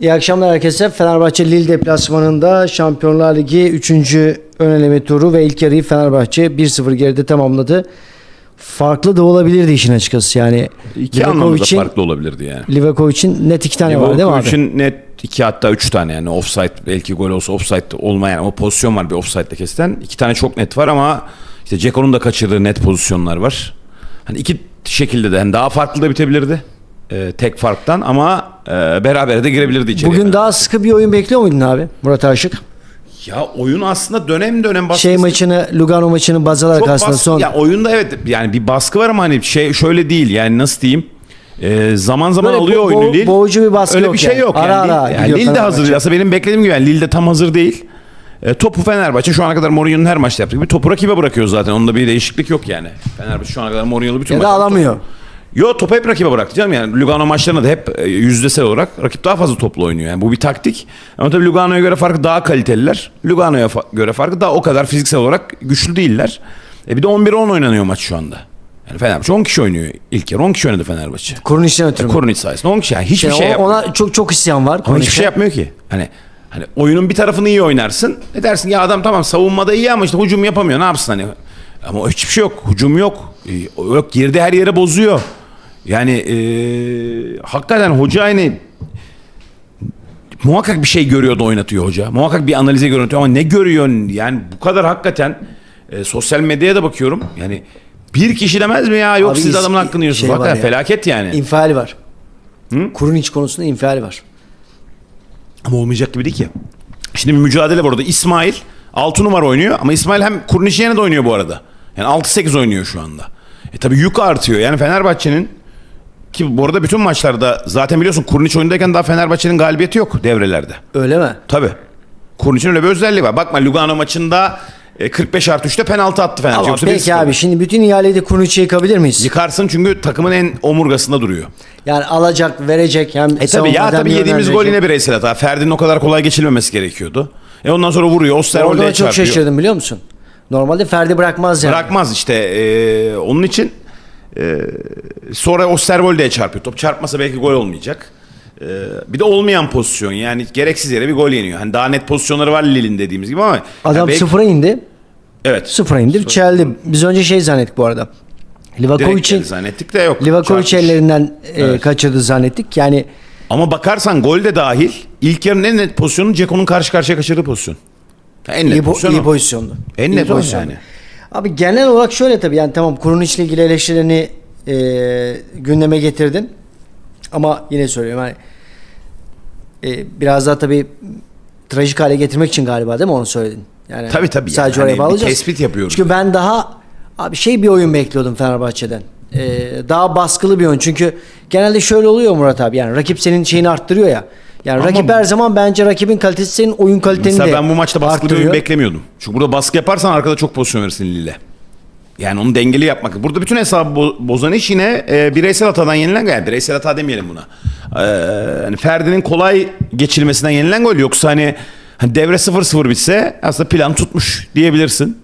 İyi akşamlar herkese. Fenerbahçe Lille deplasmanında Şampiyonlar Ligi 3. ön eleme turu ve ilk yarıyı Fenerbahçe 1-0 geride tamamladı. Farklı da olabilirdi işin açıkçası. Yani İki anlamda Livakovic'in- farklı olabilirdi yani. Livakovic'in net iki tane var değil mi abi? Livakovic'in net iki hatta üç tane yani offside belki gol olsa offside olmayan ama pozisyon var bir offside'le kesilen. İki tane çok net var ama işte Ceko'nun da kaçırdığı net pozisyonlar var. Hani iki şekilde de yani daha farklı da bitebilirdi. Ee, tek farktan ama e, beraber de girebilirdi içeriye. Bugün daha sıkı bir oyun bekliyor muydun abi Murat Aşık? ya oyun aslında dönem dönem baskısı. Şey maçını, Lugano maçını baz alarak aslında baskı, son. ya oyunda evet yani bir baskı var ama hani şey şöyle değil yani nasıl diyeyim Ee, zaman zaman Böyle alıyor bo- oyunu Lille. boğucu bir baskı Öyle yok bir şey yani. yok. Ara yani. ara yani Lille de hazır değil. Aslında benim beklediğim gibi yani Lille de tam hazır değil. E, topu Fenerbahçe şu ana kadar Mourinho'nun her maçta yaptığı gibi topu rakibe bırakıyor zaten. Onda bir değişiklik yok yani. Fenerbahçe şu ana kadar Mourinho'lu bütün Ya da maçlarda alamıyor. Yo topu hep rakibe bıraktı canım yani Lugano maçlarında da hep e, yüzdesel olarak rakip daha fazla toplu oynuyor yani bu bir taktik. Ama tabii Lugano'ya göre farkı daha kaliteliler. Lugano'ya fa- göre farkı daha o kadar fiziksel olarak güçlü değiller. E bir de 11'e 10 oynanıyor maç şu anda. Yani Fenerbahçe 10 kişi oynuyor ilk yarı 10 kişi oynadı Fenerbahçe. Kurun işten ötürü. mü? Korunic sayesinde 10 kişi yani hiçbir Yani şey o- yapmıyor. ona çok çok isyan var. Ama hiçbir şey yapmıyor ki. Hani hani oyunun bir tarafını iyi oynarsın. Ne dersin ya adam tamam savunmada iyi ama işte hücum yapamıyor. Ne yapsın hani? Ama o hiçbir şey yok. Hücum yok. Ee, Yok girdi her yere bozuyor. Yani ee, hakikaten hoca aynı muhakkak bir şey görüyor da oynatıyor hoca. Muhakkak bir analize oynatıyor ama ne görüyorsun? Yani bu kadar hakikaten e, sosyal medyaya da bakıyorum. Yani bir kişi demez mi ya? Yok Abi siz is- adamın hakkını yiyorsunuz. şey hakikaten ya. felaket yani. İnfiali var. Kurun iç konusunda infiali var. Ama olmayacak gibi değil ki. Şimdi bir mücadele var orada. İsmail 6 numara oynuyor ama İsmail hem Kurnişyen'e de oynuyor bu arada. Yani 6-8 oynuyor şu anda. E tabi yük artıyor. Yani Fenerbahçe'nin ki bu arada bütün maçlarda zaten biliyorsun Kurniç oyundayken daha Fenerbahçe'nin galibiyeti yok devrelerde. Öyle mi? Tabi. Kurniç'in öyle bir özelliği var. Bakma Lugano maçında e, 45 artı 3'te penaltı attı Fenerbahçe. Ama Yoksa peki 1-0. abi şimdi bütün ihaleyi de Kuruniç'e yıkabilir miyiz? Yıkarsın çünkü takımın en omurgasında duruyor. Yani alacak, verecek hem E tabi ya savunmadan tabi bir yediğimiz gol yönlendirecek. yine bireysel hata. Ferdi'nin o kadar kolay geçilmemesi gerekiyordu. E ondan sonra vuruyor. Orada Osterwold'e da çok çarpıyor. şaşırdım biliyor musun? Normalde Ferdi bırakmaz yani. Bırakmaz işte. e, onun için e, sonra Osterwolde'ye çarpıyor. Top çarpmasa belki gol olmayacak. E, bir de olmayan pozisyon yani gereksiz yere bir gol yeniyor. Hani daha net pozisyonları var Lille'in dediğimiz gibi ama Adam yani belki- sıfıra indi. Evet. Sıfıra indi. Çeldi. Biz önce şey zannettik bu arada. Livakovic'in zannettik de yok. Livakovic ellerinden e, Evet. kaçırdı zannettik. Yani Ama bakarsan gol de dahil ilk yarının en net pozisyonu Ceko'nun karşı karşıya kaçırdığı pozisyon. En net iyi, pozisyon iyi pozisyondu. En net o pozisyondu. yani. Abi genel olarak şöyle tabii yani tamam Kurunic ile ilgili eleştirilerini e, gündeme getirdin. Ama yine söylüyorum yani e, biraz daha tabii trajik hale getirmek için galiba değil mi onu söyledin? Yani Tabii, tabii yani. Sadece Hani oraya bir bağlayacağız. tespit yapıyoruz. Çünkü ben daha abi şey bir oyun bekliyordum Fenerbahçe'den. E, daha baskılı bir oyun. Çünkü genelde şöyle oluyor Murat abi. Yani rakip senin şeyini arttırıyor ya. Yani Ama- rakip her zaman bence rakibin kalitesi senin oyun kaliteni Mesela de ben bu maçta baskılı bir oyun arttırıyor. beklemiyordum. Çünkü burada baskı yaparsan arkada çok pozisyon verirsin Lille. Yani onu dengeli yapmak. Burada bütün hesabı bo- bozan iş yine e, bireysel hatadan yenilen gol. Yani bireysel hata demeyelim buna. E, hani Ferdi'nin kolay geçilmesinden yenilen gol. Yoksa hani, hani devre 0-0 bitse aslında plan tutmuş diyebilirsin.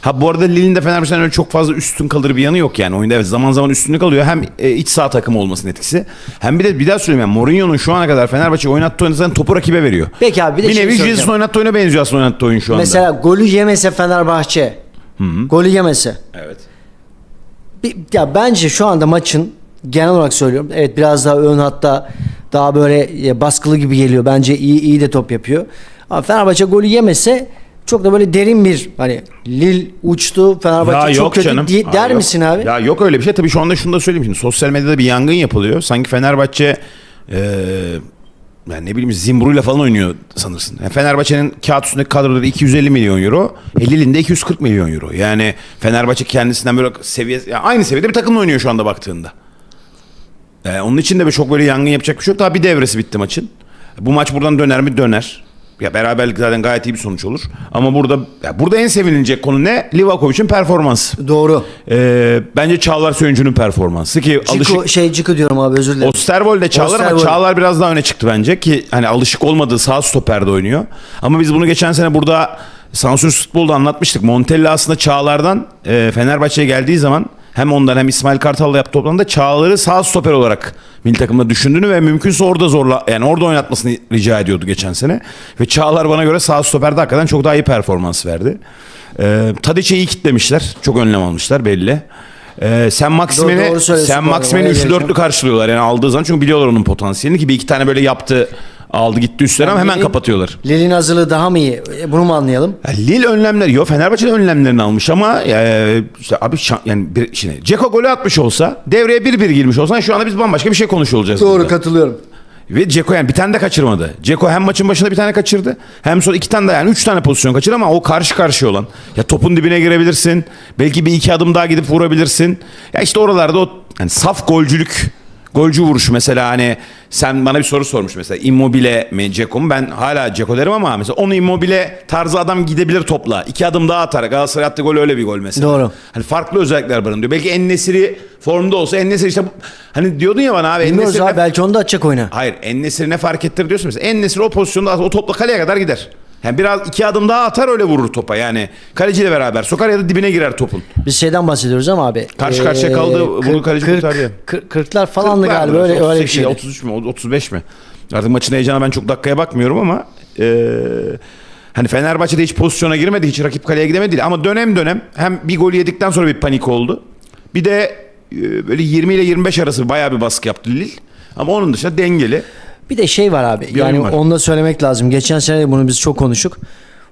Ha bu arada Lille'in de Fenerbahçe'den öyle çok fazla üstün kalır bir yanı yok yani. Oyunda evet zaman zaman üstünlük alıyor. Hem e, iç saha takımı olmasının etkisi. Hem bir de bir daha söyleyeyim yani Mourinho'nun şu ana kadar Fenerbahçe oynattığı oyunda zaten topu rakibe veriyor. Peki abi bir de bir şey nevi soracağım. Jesus'un oynattığı oyuna benziyor aslında oynattığı oyun şu anda. Mesela golü yemese Fenerbahçe. Golü yemese. Evet. Bir, ya bence şu anda maçın genel olarak söylüyorum. Evet biraz daha ön hatta daha böyle baskılı gibi geliyor. Bence iyi iyi de top yapıyor. Ama Fenerbahçe golü yemese çok da böyle derin bir hani Lil uçtu Fenerbahçe çok kötü diye- Ha, der yok. misin abi? Ya yok öyle bir şey. Tabii şu anda şunu da söyleyeyim şimdi. Sosyal medyada bir yangın yapılıyor. Sanki Fenerbahçe eee yani ne bileyim Zimbru'yla falan oynuyor sanırsın. Yani Fenerbahçe'nin kağıt üstündeki kadroda 250 milyon euro. Lille'in de 240 milyon euro. Yani Fenerbahçe kendisinden böyle seviye yani aynı seviyede bir takımla oynuyor şu anda baktığında. Ee, onun için de çok böyle yangın yapacak bir şey yok. Daha bir devresi bitti maçın. Bu maç buradan döner mi? Döner. Ya beraberlik zaten gayet iyi bir sonuç olur. Ama burada ya burada en sevinilecek konu ne? Livakovic'in performansı. Doğru. Ee, bence Çağlar Söyüncü'nün performansı ki Ciku, alışık şey Ciku diyorum abi özür dilerim. Osterwolde Çağlar ama Osterwolde. Çağlar biraz daha öne çıktı bence ki hani alışık olmadığı sağ stoperde oynuyor. Ama biz bunu geçen sene burada Sansür Futbol'da anlatmıştık. Montella aslında Çağlar'dan e, Fenerbahçe'ye geldiği zaman hem ondan hem İsmail Kartal'la yaptığı toplamda Çağlar'ı sağ stoper olarak milli takımda düşündüğünü ve mümkünse orada zorla yani orada oynatmasını rica ediyordu geçen sene. Ve Çağlar bana göre sağ stoperde hakikaten çok daha iyi performans verdi. Ee, Tadiç'e iyi kitlemişler. Çok önlem almışlar belli. Ee, sen Maksimen'i sen Maksimen'i oraya üçlü geleceğim. dörtlü karşılıyorlar yani aldığı zaman çünkü biliyorlar onun potansiyelini ki bir iki tane böyle yaptı aldı gitti üstlerine ama hemen Lille'in- kapatıyorlar. Lille'in hazırlığı daha mı iyi? E, Bunu mu anlayalım? Ya Lille önlemleri yok. Fenerbahçe de önlemlerini almış ama e, işte abi şan- yani bir, şimdi Ceko golü atmış olsa devreye bir bir girmiş olsa şu anda biz bambaşka bir şey konuşuyor olacağız. burada. katılıyorum. Ve Ceko yani bir tane de kaçırmadı. Ceko hem maçın başında bir tane kaçırdı. Hem sonra iki tane de yani üç tane pozisyon kaçırdı ama o karşı karşıya olan. Ya topun dibine girebilirsin. Belki bir iki adım daha gidip vurabilirsin. Ya işte oralarda o hani saf golcülük golcü vuruşu mesela hani sen bana bir soru sormuş mesela Immobile mi Ceko mu? Ben hala Ceko derim ama mesela onu Immobile tarzı adam gidebilir topla. İki adım daha atar. Galatasaray attığı gol öyle bir gol mesela. Doğru. Hani farklı özellikler barındırıyor. Belki En-Nesyri formda olsa En-Nesyri işte bu- hani diyordun ya bana abi Bilmiyoruz En-Nesyri abi belki onu da açacak oyuna. Hayır En-Nesyri ne fark ettir diyorsun mesela. En-Nesyri o pozisyonda o topla kaleye kadar gider. Yani biraz iki adım daha atar öyle vurur topa yani. Kaleciyle beraber sokar ya da dibine girer topun. Biz şeyden bahsediyoruz ama abi. Karşı karşıya kaldı, bunu kaleci kurtardı. 40'lar falandı galiba öyle, öyle bir 38, şey. 33 mü 35 mi? Artık maçın heyecanına ben çok dakikaya bakmıyorum ama eee, hani Fenerbahçe'de hiç pozisyona girmedi, hiç rakip kaleye gidemedi değil. Ama dönem dönem hem bir gol yedikten sonra bir panik oldu. Bir de eee, böyle 20 ile 25 arası bayağı bir baskı yaptı Lille. Ama onun dışında dengeli. Bir de şey var abi. Bir yani var. onu da söylemek lazım. Geçen sene de bunu biz çok konuştuk.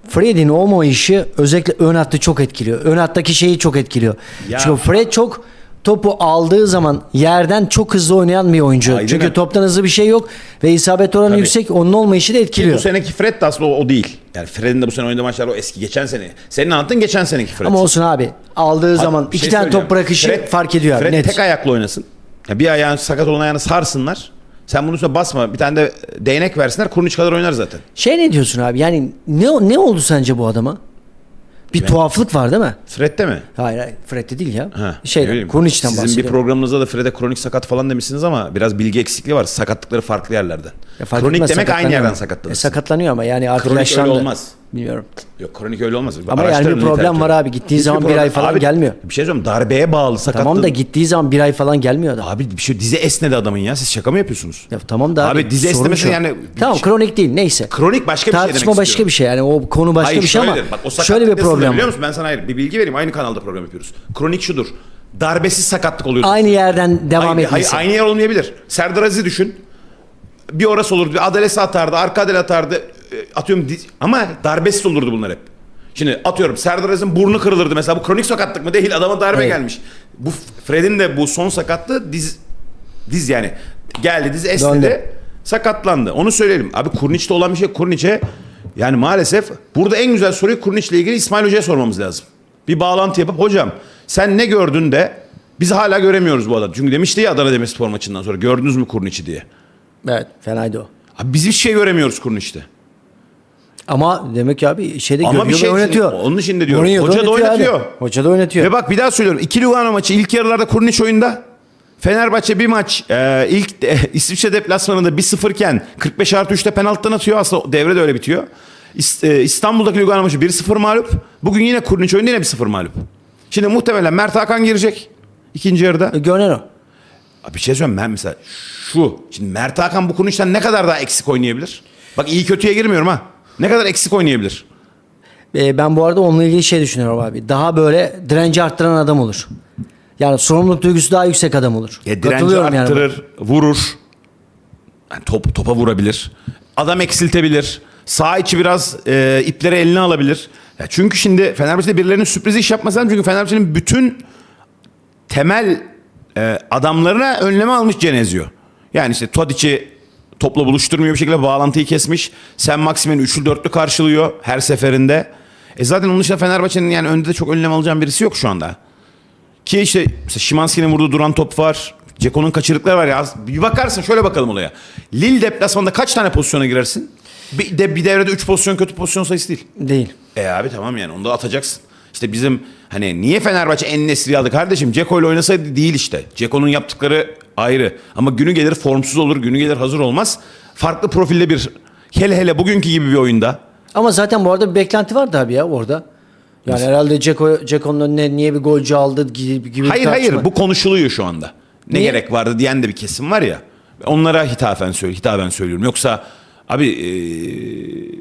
Fred'in olmayışı özellikle ön hattı çok etkiliyor. Ön hattaki şeyi çok etkiliyor. Ya- Çünkü Fred çok topu aldığı zaman yerden çok hızlı oynayan bir oyuncu. Aynen Çünkü toptan hızlı bir şey yok ve isabet oranı Tabii. yüksek. Onun olmayışı da Ki bu etkiliyor. seneki Fred de aslında o, o değil. Yani Fred'in de bu sene oynadığı maçlar o eski geçen sene. Senin anlattığın geçen seneki Fred. Ama olsun abi. Aldığı Abi, zaman iki şey tane top bırakışı Fred- fark ediyor abi. Fred Net. tek ayaklı oynasın. Bir ayağın sakat olan ayağını sarsınlar. Sen bunun üstüne basma. Bir tane de değnek versinler. Kurniç kadar oynar zaten. Şey ne diyorsun abi? Yani ne ne oldu sence bu adama? Bir tuhaflık var değil mi? Fred'de mi? Hayır hayır. Fred'de değil ya. Ha, ne Şeyden, bileyim. Kurniç'ten Sizin bahsediyorum. bir programınızda da Fred'e kronik sakat falan demişsiniz ama biraz bilgi eksikliği var. Sakatlıkları farklı yerlerden. Ya fark kronik etmez, demek aynı sakatlanıyor yerden ama. sakatlanır. E, sakatlanıyor ama yani artık Kronik öyle olmaz. Bilmiyorum. Yok kronik öyle olmaz. Ama yani bir problem var abi. Gittiği Hiçbir zaman bir problem- ay falan Abi, gelmiyor. Bir şey söyleyeyim. Darbeye bağlı sakatlık. Tamam da gittiği zaman bir ay falan gelmiyor da. Abi bir şey dize esnedi adamın ya. Siz şaka mı yapıyorsunuz? Ya tamam da Abi dize sorun esnemesi şu. yani- Tamam kronik değil neyse. Kronik başka bir şey demek Tartışma başka istiyorum. bir şey yani o konu başka bir şey ama şöyledir. Bak, o sakatlık şöyle bir problem biliyor var. musun? Ben sana hayır bir bilgi vereyim. Aynı kanalda program yapıyoruz. Kronik şudur. Darbesiz sakatlık oluyor. Aynı yerden devam hayır, etmesi. hayır, aynı yer olmayabilir. Serdar Aziz'i düşün. Bir orası olurdu. Bir Adalesi atardı. Arka atardı. Atıyorum ama darbesiz olurdu bunlar hep. Şimdi atıyorum Serdar Aziz'in burnu kırılırdı mesela. Bu kronik sakatlık mı? Değil. Adama darbe Evet. gelmiş. Bu Fred'in de bu son sakatlığı diz diz yani. Geldi diz esnedi. Döndü. Sakatlandı. Onu söyleyelim. Abi Kurniç'te olan bir şey Kurniç'e yani maalesef burada en güzel soruyu Kurniç'le ilgili İsmail Hoca'ya sormamız lazım. Bir bağlantı yapıp hocam sen ne gördün de biz hala göremiyoruz bu adamı. Çünkü demişti ya Adana Demirspor maçından sonra gördünüz mü Kurniç'i diye. Evet fenaydı o. Abi biz bir şey göremiyoruz Kurniç'te. Ama demek ki abi şeyde Ama görüyor bir şey ve oynatıyor. onun için de diyorum. Mourinho Hoca da oynatıyor. Abi. Hoca da oynatıyor. Ve bak bir daha söylüyorum. İki Lugano maçı ilk yarılarda Kurniç oyunda. Fenerbahçe bir maç e, ilk e, İsviçre deplasmanında 1-0 iken 45 artı 3'te penaltıdan atıyor. Aslında devre de öyle bitiyor. İs- e, İstanbul'daki Lugano maçı 1-0 mağlup. Bugün yine Kurniç oyunda yine 1-0 mağlup. Şimdi muhtemelen Mert Hakan girecek ikinci yarıda. E, Görünen o. Abi bir şey söyleyeyim ben mesela şu. Şimdi Mert Hakan bu Kurniç'ten ne kadar daha eksik oynayabilir? Bak iyi kötüye girmiyorum ha. Ne kadar eksik oynayabilir? E, ben bu arada onunla ilgili şey düşünüyorum abi. Daha böyle direnci arttıran adam olur. Yani sorumluluk duygusu daha yüksek adam olur. Ya direnci Katılıyorum yani. arttırır, vurur. Yani top, topa vurabilir. Adam eksiltebilir. Sağ içi biraz e, ipleri eline alabilir. Ya çünkü şimdi Fenerbahçe'de birilerinin sürpriz iş yapması lazım. Çünkü Fenerbahçe'nin bütün temel e, adamlarına önleme almış Cenezio. Yani işte Tadic'i topla buluşturmuyor bir şekilde bağlantıyı kesmiş. Sen Maksimen'i üçlü dörtlü karşılıyor her seferinde. E zaten onun dışında Fenerbahçe'nin yani önde de çok önlem alacağım birisi yok şu anda. Ki işte mesela Şimanski'nin vurduğu duran top var. Ceko'nun kaçırıkları var ya. Bir bakarsın şöyle bakalım olaya. Lille deplasmanda kaç tane pozisyona girersin? Bir, de, bir devrede 3 pozisyon kötü pozisyon sayısı değil. Değil. E abi tamam yani onu da atacaksın. İşte bizim hani niye Fenerbahçe en nesri aldı kardeşim? Ceko ile oynasaydı değil işte. Ceko'nun yaptıkları ayrı. Ama günü gelir formsuz olur, günü gelir hazır olmaz. Farklı profilde bir hele hele bugünkü gibi bir oyunda. Ama zaten bu arada bir beklenti vardı abi ya orada. Yani herhalde Ceko Ceko'nun önüne niye bir golcü aldı gibi, gibi bir Hayır hayır tartışma. bu konuşuluyor şu anda. Ne Niye? gerek vardı diyen de bir kesim var ya. Onlara hitaben söyle, hitaben söylüyorum. Yoksa abi eee,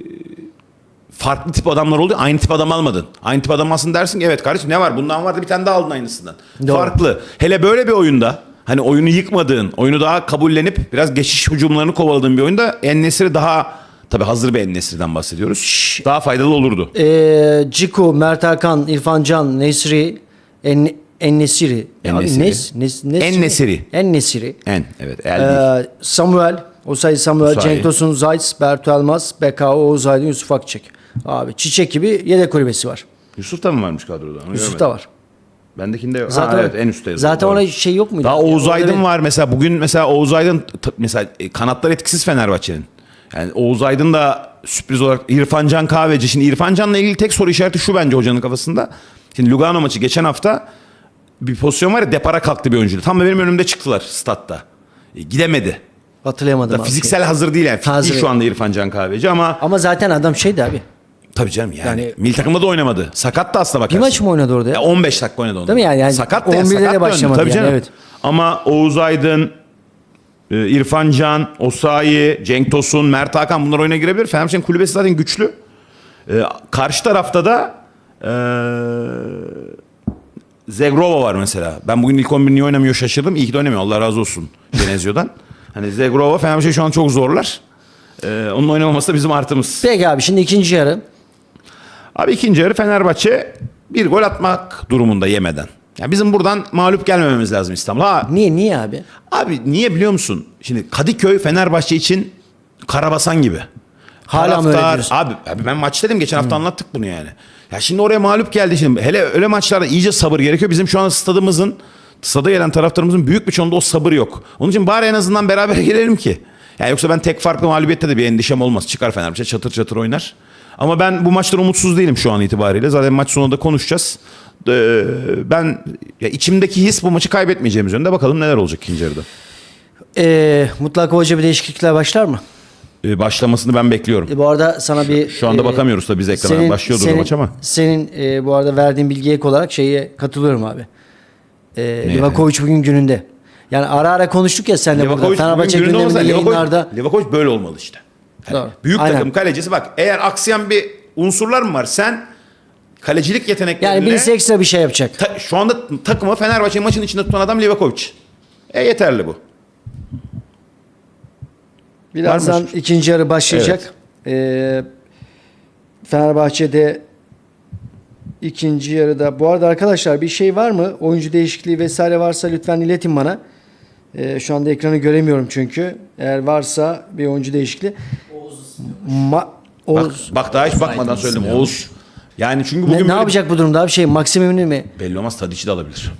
farklı tip adamlar oldu. Aynı tip adam almadın. Aynı tip adam alsın dersin ki evet kardeşim ne var? Bundan vardı bir tane daha aldın aynısından. Doğru. Farklı. Hele böyle bir oyunda hani oyunu yıkmadığın, oyunu daha kabullenip biraz geçiş hücumlarını kovaladığın bir oyunda En-Nesyri daha tabi hazır bir En-Nesyri'den bahsediyoruz. Daha faydalı olurdu. Ee, Ciku, Mert Hakan, İrfan Can, Nesri, En Ennesiri. En-Nesyri. Nes, Nes, Nesri. En-Nesyri. En-Nesyri. En evet. El. Ee, Samuel, Osay Samuel, Osayi. Cenk Tosun, Zayt, Bertu Elmas, BKO, Oğuz Aydın, Yusuf Akçek. Abi çiçek gibi yedek kulübesi var. Yusuf da mı varmış kadroda? Onu Yusuf görmedim. da var. Bendekinde yok. Zaten ha, evet en üstte yazıyor. Zaten Doğru. ona şey yok muydu? Daha Oğuz Aydın var mesela bugün mesela Oğuz Aydın mesela e, kanatlar etkisiz Fenerbahçe'nin. Yani Oğuz Aydın da sürpriz olarak İrfan Can Kahveci. Şimdi İrfan Can'la ilgili tek soru işareti şu bence hocanın kafasında. Şimdi Lugano maçı geçen hafta bir pozisyon var ya depara kalktı bir oyuncu. Tam da benim önümde çıktılar statta. E, gidemedi. Hatırlayamadım Da abi. fiziksel hazır değil yani. Hazır değil şu anda İrfan Can Kahveci ama Ama zaten adam şeydi abi. Tabii canım yani, Yani- milli takımda da oynamadı. Sakat da aslında Bir bakarsın. maç mı oynadı orada ya? Ya 15 dakika oynadı onu. Değil mi yani? Yani sakat da 11'de de sakat da oynadı. başlamadı Tabii yani, canım. evet. Ama Oğuz Aydın, e, İrfan Can, Osayi, Cenk Tosun, Mert Hakan bunlar oyuna girebilir. Fenerbahçe'nin kulübesi zaten güçlü. E, karşı tarafta da e, Zegrova var mesela. Ben bugün ilk 11 niye oynamıyor şaşırdım. İyi ki de oynamıyor. Allah razı olsun Genezio'dan. hani Zegrova Fenerbahçe şu an çok zorlar. E, onun oynamaması da bizim artımız. Peki abi şimdi ikinci yarı. Abi ikinci yarı Fenerbahçe bir gol atmak durumunda yemeden. Yani bizim buradan mağlup gelmememiz lazım İstanbul'a. Niye niye abi? abi niye biliyor musun? Şimdi Kadıköy Fenerbahçe için karabasan gibi. Hala mı öyle diyorsun? Abi, abi ben maç dedim geçen hafta anlattık bunu yani. Ya şimdi oraya mağlup geldi şimdi. Hele öyle maçlarda iyice sabır gerekiyor. Bizim şu an stadımızın stada gelen taraftarımızın büyük bir çoğunda o sabır yok. Onun için bari en azından beraber gelelim ki. Yani yoksa ben tek farklı mağlubiyette de bir endişem olmaz. Çıkar Fenerbahçe çatır çatır oynar. Ama ben bu maçtan umutsuz değilim şu an itibariyle. Zaten maç sonunda konuşacağız. Ee, ben ya içimdeki his bu maçı kaybetmeyeceğimiz yönde. Bakalım neler olacak ikinci yarıda. Ee, mutlaka hoca bir değişiklikler başlar mı? Ee, başlamasını ben bekliyorum. E, bu arada sana bir... Şu anda e, bakamıyoruz tabii biz ekrana. Başlıyordur senin, maç ama. Senin e, bu arada verdiğin bilgiye ek olarak şeye katılıyorum abi. E? Livakovic bugün gününde. Yani ara ara konuştuk ya seninle burada. Livakovic Fenerbahçe gününde olmasa gündeminde Livakovic, yayınlarda. Livakovic böyle olmalı işte. Yani Doğru. Büyük Aynen. takım kalecisi bak eğer aksayan bir unsurlar mı var sen kalecilik yeteneklerine Yani birisi ekstra bir şey yapacak. ta- şu anda takımı Fenerbahçe maçın içinde tutan adam Livakovic. E yeterli bu. Birazdan mı? ikinci yarı başlayacak. Ee, Fenerbahçe'de ikinci yarıda. Bu arada arkadaşlar bir şey var mı? Oyuncu değişikliği vesaire varsa lütfen iletin bana. Ee, şu anda ekranı göremiyorum çünkü. Eğer varsa bir oyuncu değişikliği. Ma- Bak, Oğuz. bak daha hiç bakmadan söyledim. Oğuz. Yani çünkü Ne, bugün ne böyle- yapacak bu durumda? Bir şey maksimumunu mi? belli olmaz Tadic'i de alabilir.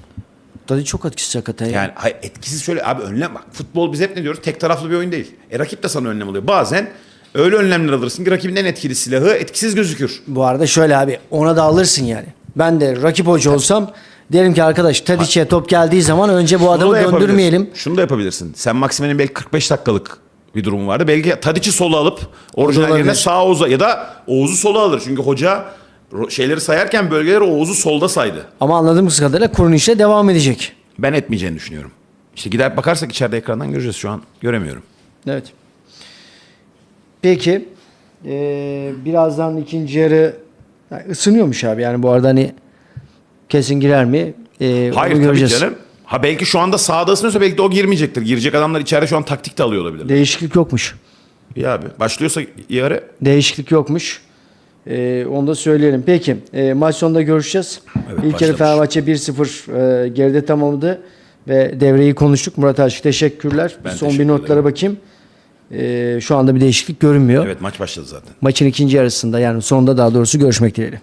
Tadı çok etkisiz hakikaten. ya. Yani hayır, etkisiz şöyle abi önlem bak futbol biz hep ne diyoruz tek taraflı bir oyun değil. E rakip de sana önlem alıyor. Bazen öyle önlemler alırsın ki rakibin en etkili silahı etkisiz gözükür. Bu arada şöyle abi ona da alırsın yani. Ben de rakip hoca olsam derim ki arkadaş Tadic'e top geldiği zaman önce bu Şunu adamı da yapabilirsin. döndürmeyelim. Şunu da yapabilirsin. Sen Maksime'nin belki 45 dakikalık bir durumu vardı. Belki Tadiç'i sola alıp orijinal yerine sağ Oğuz'a ya da Oğuz'u sola alır. Çünkü hoca şeyleri sayarken bölgeleri Oğuz'u solda saydı. Ama anladığımız kadarıyla kurun işle devam edecek. Ben etmeyeceğini düşünüyorum. İşte gider bakarsak içeride ekrandan göreceğiz. Şu an göremiyorum. Evet. Peki. Ee, birazdan ikinci yarı yani ısınıyormuş abi. Yani bu arada hani kesin girer mi? Ee, Hayır tabii göreceğiz. canım. Ha belki şu anda sağda ısınıyorsa belki de o girmeyecektir. Girecek adamlar içeride şu an taktik de alıyor olabilir. Değişiklik yokmuş. İyi abi. Başlıyorsa yarı Değişiklik yokmuş. Ee, onu da söyleyelim. Peki. e, maç sonunda görüşeceğiz. Evet, İlk yarı başlamış. Fenerbahçe 1-0 e, geride tamamladı. Ve devreyi konuştuk. Murat Aşık teşekkürler. Ben Son bir teşekkür notlara ederim. bakayım. Ee, şu anda bir değişiklik görünmüyor. evet maç başladı zaten. Maçın ikinci yarısında yani sonunda daha doğrusu görüşmek dileğiyle.